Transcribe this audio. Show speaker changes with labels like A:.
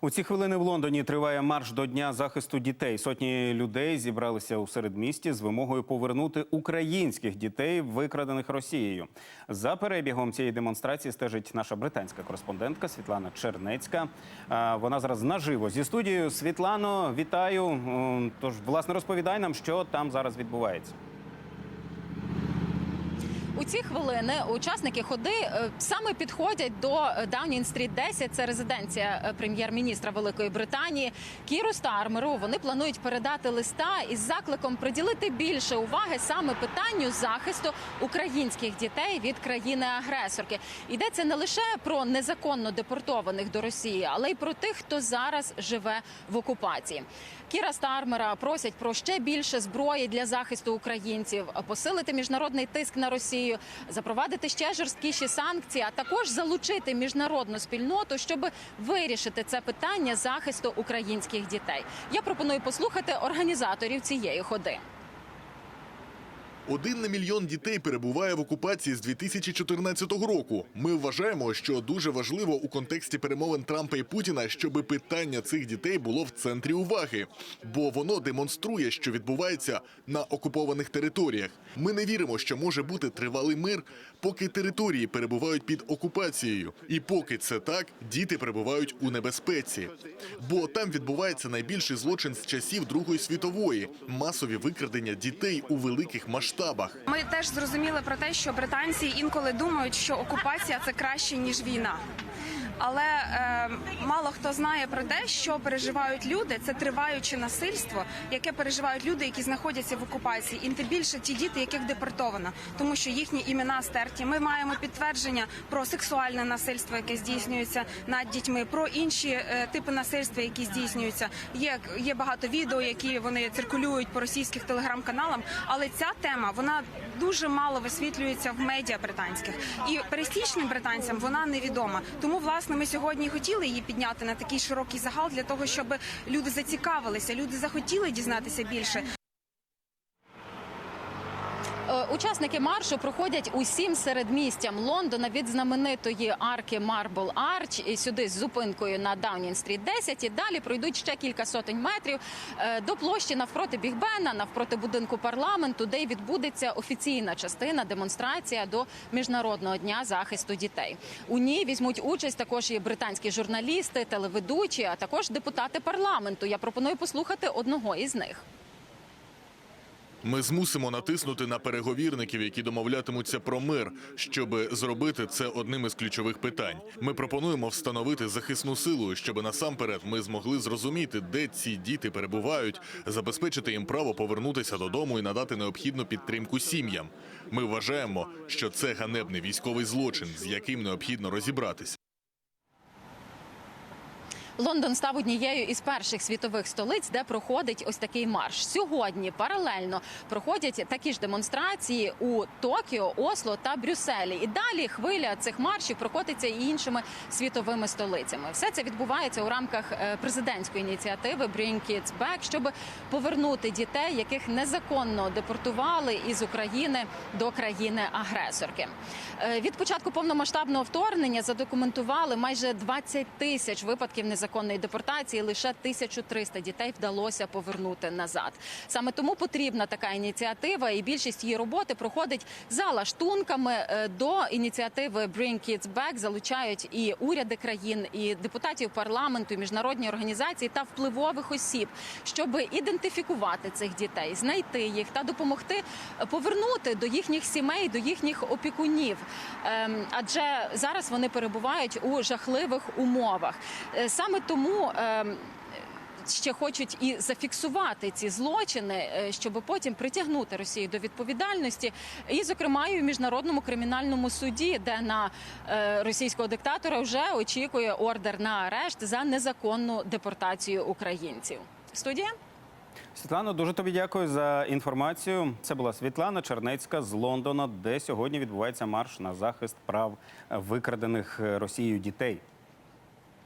A: У ці хвилини в Лондоні триває марш до дня захисту дітей. Сотні людей зібралися у середмісті з вимогою повернути українських дітей, викрадених Росією. За перебігом цієї демонстрації стежить наша британська кореспондентка Світлана Чернецька. Вона зараз наживо зі студією. Світлано, вітаю. Тож, власне, розповідай нам, що там зараз відбувається.
B: У ці хвилини учасники ходи е, саме підходять до Даунінг-стріт 10, це резиденція е, прем'єр-міністра Великої Британії Кіру Стармеру. Вони планують передати листа із закликом приділити більше уваги саме питанню захисту українських дітей від країни-агресорки. Йдеться не лише про незаконно депортованих до Росії, але й про тих, хто зараз живе в окупації. Кіра Стармера просять про ще більше зброї для захисту українців, посилити міжнародний тиск на Росію, запровадити ще жорсткіші санкції, а також залучити міжнародну спільноту, щоб вирішити це питання захисту українських дітей. Я пропоную послухати організаторів цієї ходи.
C: Один на мільйон дітей перебуває в окупації з 2014 року. Ми вважаємо, що дуже важливо у контексті перемовин Трампа і Путіна, щоб питання цих дітей було в центрі уваги, бо воно демонструє, що відбувається на окупованих територіях. Ми не віримо, що може бути тривалий мир, поки території перебувають під окупацією, і поки це так, діти перебувають у небезпеці. Бо там відбувається найбільший злочин з часів Другої світової масові викрадення дітей у великих масштабах.
D: Ми теж зрозуміли про те, що британці інколи думають, що окупація це краще ніж війна. Але е, мало хто знає про те, що переживають люди. Це триваюче насильство, яке переживають люди, які знаходяться в окупації, і тим більше ті діти, яких депортовано, тому що їхні імена стерті. Ми маємо підтвердження про сексуальне насильство, яке здійснюється над дітьми, про інші е, типи насильства, які здійснюються. Є є багато відео, які вони циркулюють по російських телеграм-каналам. Але ця тема вона дуже мало висвітлюється в медіа британських і пересічним британцям вона невідома. Тому власне ми сьогодні хотіли її підняти на такий широкий загал для того, щоб люди зацікавилися, люди захотіли дізнатися більше.
B: Учасники маршу проходять усім середмістям Лондона від знаменитої арки Марбл Арч і сюди з зупинкою на Даунінг-стріт 10 і далі пройдуть ще кілька сотень метрів е, до площі навпроти Бігбена, навпроти будинку парламенту, де й відбудеться офіційна частина демонстрація до міжнародного дня захисту дітей. У ній візьмуть участь також і британські журналісти, телеведучі, а також депутати парламенту. Я пропоную послухати одного із них.
C: Ми змусимо натиснути на переговірників, які домовлятимуться про мир, щоб зробити це одним із ключових питань. Ми пропонуємо встановити захисну силу, щоб насамперед ми змогли зрозуміти, де ці діти перебувають, забезпечити їм право повернутися додому і надати необхідну підтримку сім'ям. Ми вважаємо, що це ганебний військовий злочин, з яким необхідно розібратися.
B: Лондон став однією із перших світових столиць, де проходить ось такий марш. Сьогодні паралельно проходять такі ж демонстрації у Токіо, Осло та Брюсселі. І далі хвиля цих маршів прокотиться і іншими світовими столицями. Все це відбувається у рамках е, президентської ініціативи Bring Kids Back, щоб повернути дітей, яких незаконно депортували із України до країни-агресорки. Е, Від початку повномасштабного вторгнення задокументували майже 20 тисяч випадків незаконної депортації. Лише 1300 дітей вдалося повернути назад. Саме тому потрібна така ініціатива, і більшість її роботи проходить за лаштунками. Е, До ініціативи Bring Kids Back залучають і уряди країн, і депутатів парламенту, і міжнародні організації та впливових осіб, щоб ідентифікувати цих дітей, знайти їх та допомогти повернути до їхніх сімей, до їхніх опікунів. Ем, Адже зараз вони перебувають у жахливих умовах. Е, Саме тому. ем, Ще хочуть і зафіксувати ці злочини, е, щоб потім притягнути Росію до відповідальності, і зокрема і в міжнародному кримінальному суді, де на е, російського диктатора вже очікує ордер на арешт за незаконну депортацію українців. Студія.
A: Світлано, дуже тобі дякую за інформацію. Це була Світлана Чернецька з Лондона, де сьогодні відбувається марш на захист прав викрадених Росією дітей.